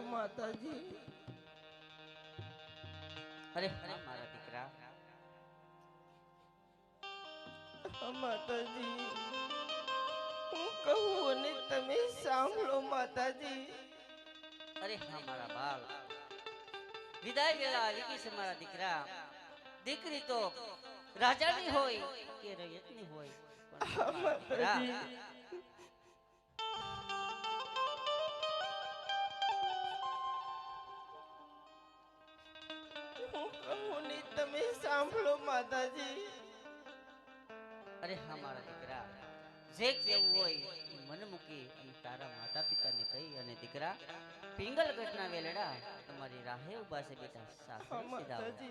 માતાજી. અરે અરે મારા દીકરા. માતાજી. હું કહું અને તમે સાંભળો માતાજી. અરે હા મારા બાળ. વિદાય વેલા આવી ગઈ છે મારા દીકરા. દીકરી તો રાજાની હોય કે રૈયતની હોય. માતાજી. સાંભળો માતાજી. અરે હા મારા દીકરા જે કેવું હોય એ મન મૂકી અને તારા માતા પિતાને કહી અને દીકરા પિંગલ ઘટના વેલડા તમારી રાહે ઊભા છે બેટા હા સાસરે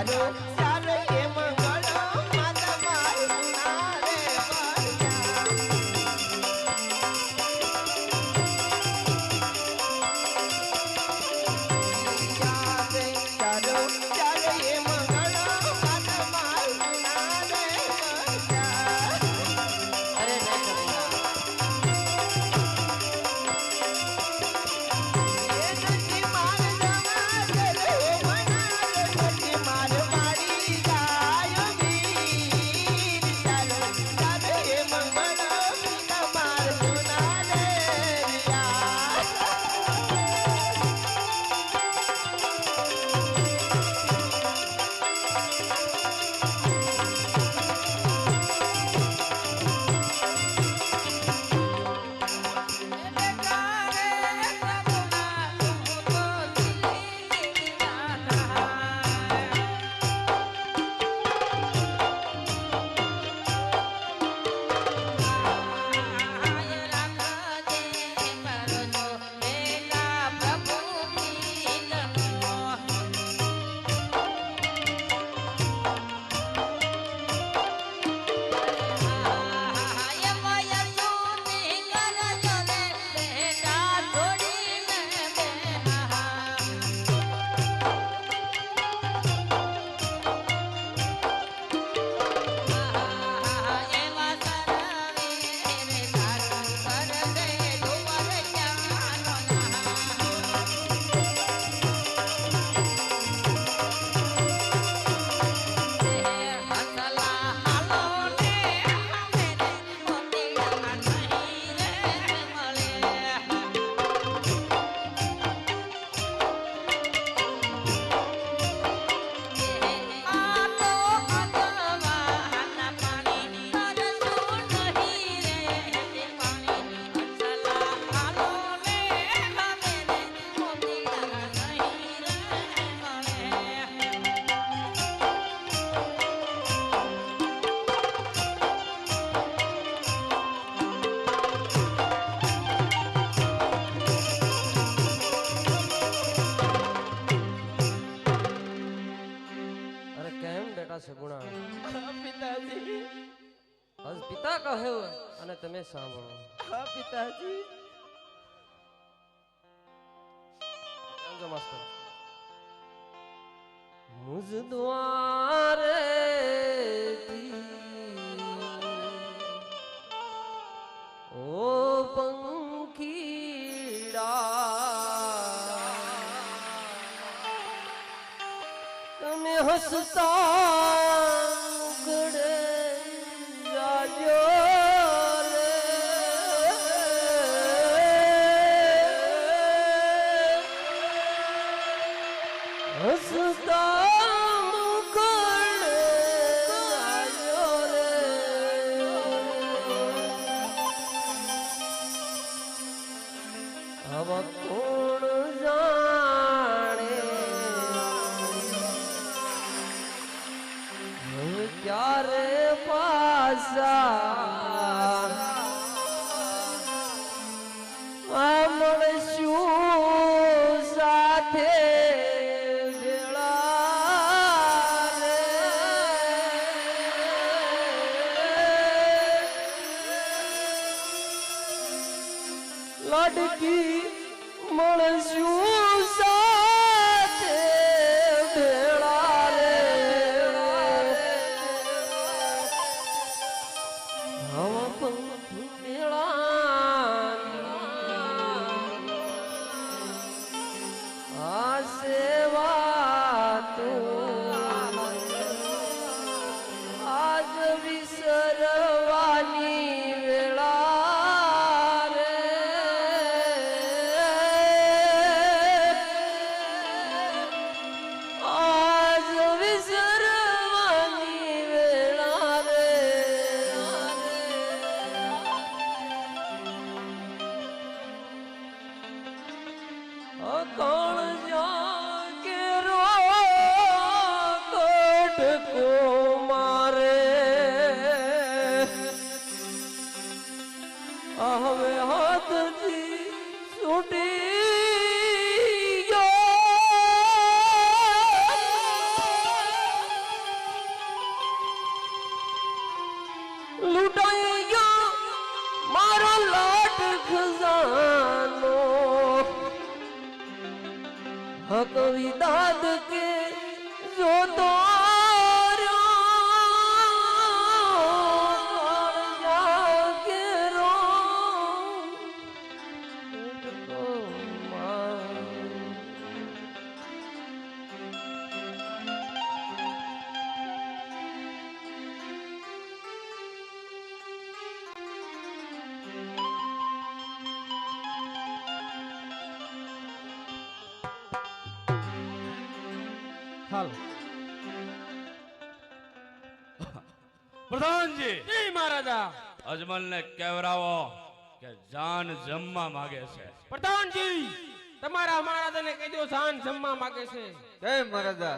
ভালো મને સાંભળો. હા પિતાજી. માસ્તર. મુજ દ્વારે ઓ પંખીડા તમે હસતા હવે કોણ જાણે? હું ક્યારે પાસા મળશું સાથે લડકી હવે હાથજી છૂટી હાલ. પ્રધાનજી. જય મહારાજા. અજમલને કેવરાવો કે જાન જમવા માંગે છે. પ્રધાનજી તમારા મહારાજાને કહી દો જાન જમવા માંગે છે. જય મહારાજા.